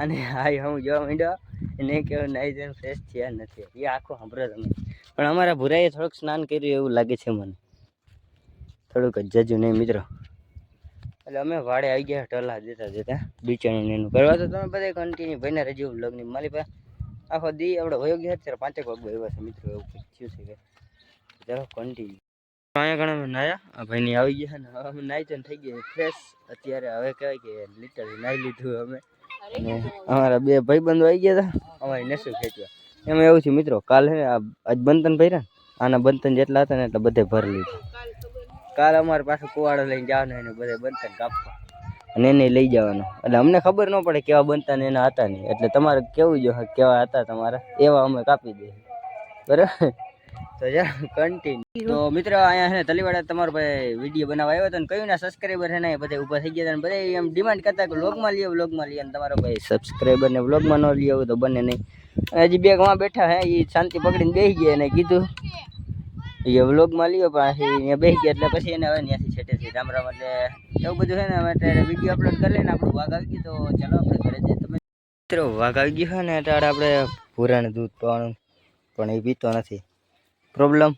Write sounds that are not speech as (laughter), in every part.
અને હાઈ હું જોવા માંડ્યો, એને નહીં જયારે ફ્રેશ થયા નથી. એ આખો સાંભળો તમે. પણ અમારા ભુરાએ થોડુંક સ્નાન કર્યું એવું લાગે છે મને. થોડુંક જજુ નહીં મિત્રો. એટલે અમે વાડે આવી ગયા ટલા દેતા દેતા બીચાણીને એનું. કરવા તો તમે બધા કન્ટિન્યુ ભાઈને રજૂ લગ્ન મારી પાસે આખો દી આપણે વયો ગયા, અત્યારે પાંચેક વાગ એવા છે મિત્રો, એવું થયું છે કે. ચાલો કન્ટિન્યુ અહીંયા ઘણા નાયા. ભાઈ ની આવી ગયા ને અમે નાઈ તો થઈ ગયા ફ્રેશ અત્યારે હવે કહેવાય કે લીટર નાઈ લીધું અમે. અમારા બે ભાઈબંધો આવી ગયા હતા. અમારી નસું ખેંચવા. એમાં એવું છે મિત્રો, કાલે આજ બંતન ભર્યા આના બંતન જેટલા હતા ને એટલે બધે ભરી લીધું. કાલ અમારે પાછું કુવાડો લઈને જવાનું એને બધે બંતન કાપવા. અને એને લઈ જવાનો. એટલે અમને ખબર ન પડે કેવા બનતા ને એના હતા નહીં એટલે તમારે કેવું જો કેવા હતા તમારા? એવા અમે કાપી દઈએ. બરાબર? તો જા કન્ટિન્યુ તો મિત્ર, અહીંયા છે ને તલીવાડા તમારો ભાઈ વીડિયો બનાવવા આવ્યો હતો ને કયું ના સબસ્ક્રાઈબર છે ને બધા ઊભા થઈ ગયા બધા એમ ડિમાન્ડ કરતા કે વ્લોગમાં લઈએ વ્લોગમાં લઈએ તમારો ભાઈ સબસ્ક્રાઈબર ને વ્લોગમાં ન લઈએ તો બને નહીં. હજી બે માં બેઠા હે એ શાંતિ પકડીને બેસી ગયા એને કીધું. એ વ્લોગમાં લ્યો અહીંયા બેસી ગયા એટલે પછી એને હવે ત્યાંથી છેટે છે. રામ રામ, એટલે એવું બધું છે ને અમે અત્યારે વીડિયો અપલોડ કરી લઈને આપણું વાઘ આવી ગયું તો ચાલો આપણે ઘરે જઈએ. તમે મિત્રો, વાઘ આવી ગયો છે ને અત્યારે આપણે ભૂરાનું દૂધ પીવાનું, પણ એ પીતો નથી. प्रॉब्लम?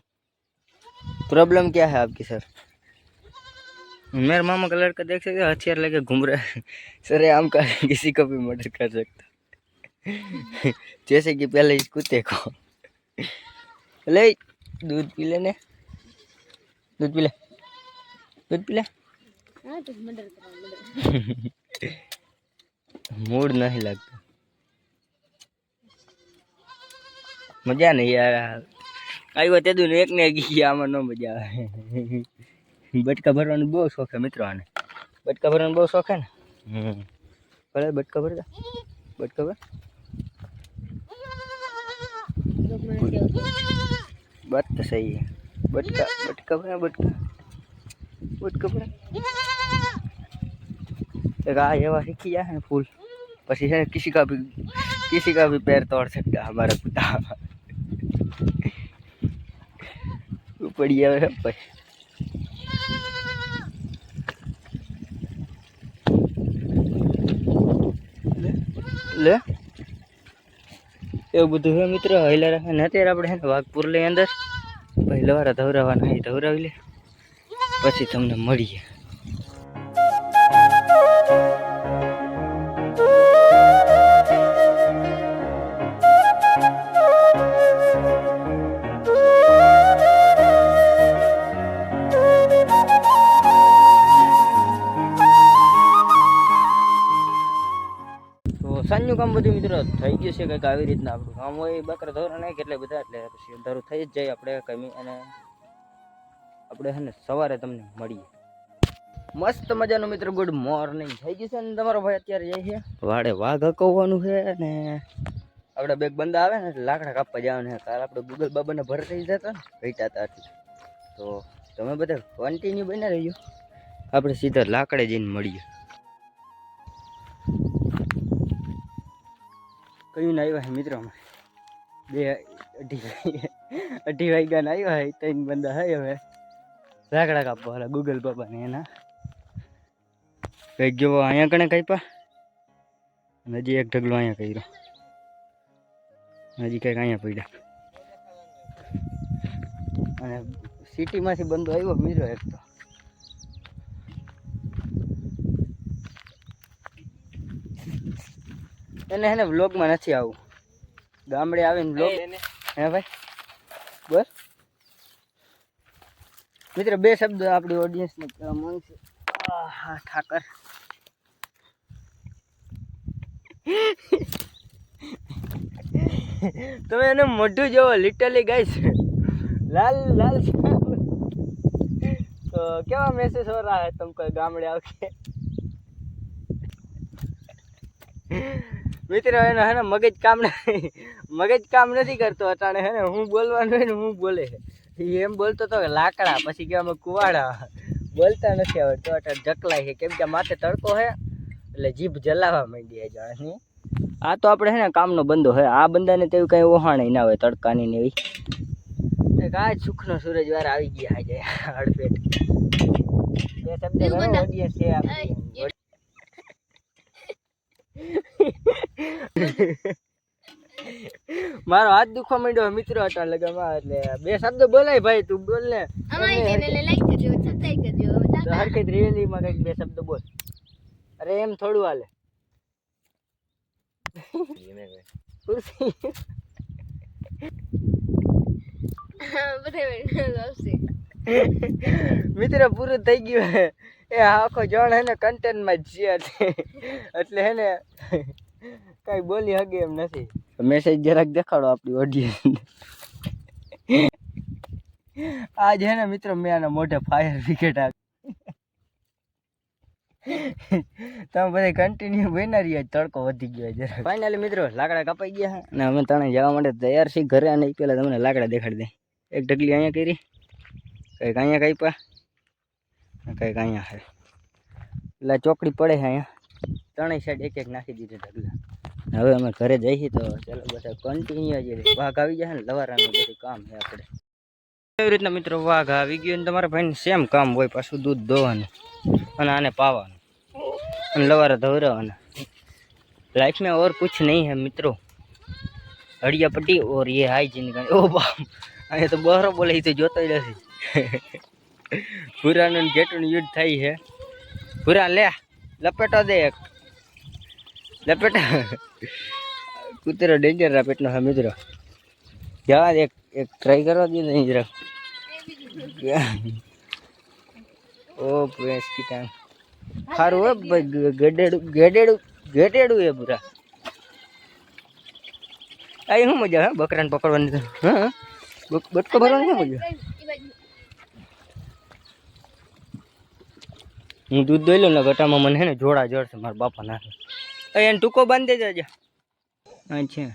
प्रॉब्लम क्या है आपकी सर? मेरे मामा का लड़का देख सकते हथियार लेके घूम रहा है। (laughs) सर आम का (laughs) किसी को भी मर्डर कर सकता (laughs) जैसे कि पहले इस कुत्ते को। ले दूध पी लेने दूध पी ले। दूध पी ले। मूड नहीं लगता। मज़ा नहीं आ रहा। આવ્યો તે દુને એકને એક ગયા આમાં ન મજા આવે બટકા ભરવાનું બહુ શોખ છે મિત્રો આને બટકા ભરવાનું બહુ શોખ છે ને હમ ભલે બટકા ભરતા બટકા ભર बात तो सही है बटका बटका भरा बटका बटका भरा एक आ ये वाली किया है फूल પછી है किसी का भी किसी का भी पैर तोड़ सकता है हमारा कुत्ता પડી આવે ભાઈ. લે? એવું બધું હે મિત્ર? હૈલા રાખે ને અત્યારે આપણે હે ને વાઘપુર લઈ અંદર. પહેલા લવારા ધવરાવાના એ ધવરાવી લે. પછી તમને મળીએ. બધું મિત્રો, થઈ ગયું છે કંઈક આવી રીતના આપણું કામ હોય બકરા ધોરણ નહીં એટલે બધા, એટલે પછી અંધારું થઈ જ જાય આપણે કમી અને આપણે છે ને સવારે તમને મળીએ. મસ્ત મજાનું મિત્ર ગુડ મોર્નિંગ થઈ ગયું છે ને તમારો ભાઈ અત્યારે જાય છે? વાડે વાઘ હકવવાનું છે ને આપણે બેગ બંદા આવે ને લાકડા કાપવા જવાનું છે. કાલ આપણે ગૂગલ બાબાને ભર થઈ જતા ને વેચતા હતા તો તમે બધા કન્ટિન્યુ બની રહ્યો આપણે સીધા લાકડે જઈને મળીએ. કયું ના આવ્યા મિત્રો બે અઢી અઢી વાગ્યા ના આવ્યા હોય ત્રણ બંદા હોય હવે. લાકડા કાપવા વાળા ગૂગલ બાબાને એના. કઈ ગયો, અહીંયા કણે કાપ્યા? અને હજી એક ઢગલો અહીંયા કર્યો. હજી કંઈક અહીંયા પડ્યા. અને સિટીમાંથી બંધો આવ્યો, મિત્રો એક તો. એને હે ને વ્લોગમાં નથી આવું. ગામડે આવીને વ્લોગ હે ભાઈ? બસ મિત્ર બે શબ્દ આપણી ઓડિયન્સને કહેવા માંગુ છું હા ઠાકર. તમે એને મોઢું જોવો લિટરલી ગાઈસ લાલ લાલ તો કેવા મેસેજ હો રહા હે તમકો ગામડે આવશે? મિત્ર એનો હે ને મગજ કામ મગજ કામ નથી કરતો અટાણે હે ને. હું બોલવાનું હોય ને હું બોલે એમ બોલતો તો લાકડા પછી કે અમે કુવાડા. બોલતા નથી આવડતો અટાણે જકલાય છે. કેમ કે માથે તડકો હે એટલે જીભ જલાવા માંડી જાણે આ તો આપણે હે ને કામનો બંદો હે આ બંદાને તેવું કઈ ઓહાણે ના હોય તડકાની ને એવી. આ સુખનો સૂરજ વાર આવી ગયા આજે હડપેટ બે શબ્દ છે. મારો હાથ દુખવા માંડ્યો મિત્રો હતા લગામાં એટલે બે શબ્દ બોલાય ભાઈ તું બોલ ને. હરકત રિયલી માં કંઈક બે શબ્દ બોલ. અરે એમ થોડું હાલે. મિત્ર પૂરું થઈ ગયું એ આખો જણ હે ને કન્ટેન્ટમાં જ છે. એટલે એટલે હે ને કઈ બોલી હગે એમ નથી. મેસેજ જરાક દેખાડો આપણી ઓડિયન્સ આ છે ને મિત્રો મેં આના મોઢે ફાયર વિકેટ આપી. તમે બધા કન્ટિન્યુ બના રહ્યા તડકો વધી ગયો જરા ફાઇનલી મિત્રો લાકડા કપાઈ ગયા અને અમે તણે જવા માટે તૈયાર છીએ ઘરે અને ઈ પહેલા તમને લાકડા દેખાડી દે. એક ઢગલી અહીંયા કરી કંઈક અહીંયા કાપ્યા કંઈક અહીંયા એટલે ચોકડી પડે છે અહીંયા. ત્રણેય સાઈડ એક એક નાખી દીધી ઢગલા. હવે અમે ઘરે જઈએ તો ચાલો બધા કન્ટિન્યુ જઈએ વાઘ આવી જાય ને લવારાનું બધું કામ છે આપણે એવી રીતના મિત્રો વાઘ આવી ગયો ને તમારા ભાઈને સેમ કામ હોય પાછું દૂધ દોવાનું અને આને પાવાનું અને લવારા ધોરાવાના લાઈફ મેં ઓર કુછ નહીં હે મિત્રો હળિયા પટ્ટી ઓર એ હાઈજીનિક ઓ બાપ અહીંયા તો બહારો બોલે એ તો જોતો જ નથી ભૂરાનું ઘેટું યુદ્ધ થાય છે ભૂરા લે લપેટો દે એક લપેટા કૂતરો ડેન્જર આ પેટનો હા મિત્રો. જવા એક એક ટ્રાય કરવા દે નહીં જરાક ઓ ભેંસ કી ટાઈમ સારું હે ગડેડું ગેડેડું ગેડેડું એ પૂરા અહીં શું મજા, હે, બકરાને પકડવાની હા બટકો ભરવાની શું મજા? હું દૂધ દોઈ લઉં ને ગટામાં મને હે ને જોડા જોડશે મારા બાપા નાખે એને ટૂંકો બાંધી દેજો. અચ્છા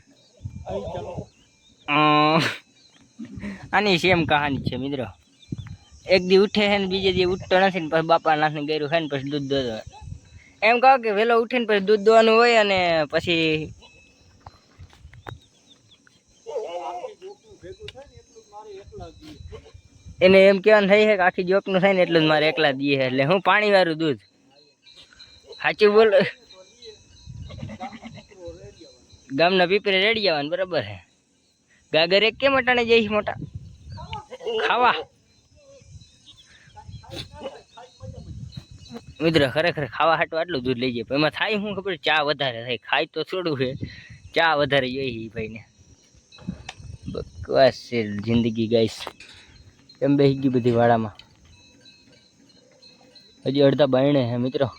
આની સેમ કહાની છે મિત્રો. એક દી ઉઠે છે ને બીજે દી ઉઠતો નથી ને પછી બાપા નાથને ગયું છે ને પછી દૂધ દોધો એમ કહો કે વહેલો ઉઠીને પછી દૂધ દોવાનું હોય અને પછી એને એમ કહેવાનું થાય છે કે આખી જોકનું થાય ને એટલું જ મારે એકલા દઈએ એટલે હું પાણી વાળું દૂધ. સાચું બોલ. ગામના પીપરે રેડી જવાનું, બરાબર હે? ગાગર એક કેમ અટાણે જઈશ મોટા? ખાવા. મિત્ર, ખરેખર ખાવા હાટું આટલું દૂધ લઈ જાય એમાં થાય શું ખબર? ચા વધારે થાય, ખાય તો થોડું છે ચા વધારે જોઈએ ભાઈને. બકવાસ છે જિંદગી ગાઈશ એમ બેસી ગઈ બધી વાડામાં? હજી અડધા બાયણે હે, મિત્રો.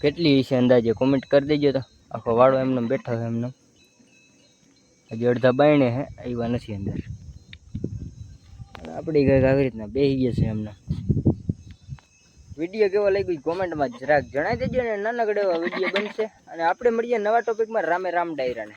કેટલી છે અંદાજે? કોમેન્ટ કરી દેજો તો. આખો વાળો એમને બેઠો છે એમને. હજી અડધા બાયણે હે આવ્યા નથી અંદર. આપણી કંઈક આવી રીતના બેસી ગયા છે એમને. વીડિયો કેવો લાગ્યો કોમેન્ટમાં જરાક જણાવી દેજો ને નાનકડો એવો વીડિયો બનશે. અને આપણે મળીએ નવા ટોપિકમાં રામે રામ ડાયરાને.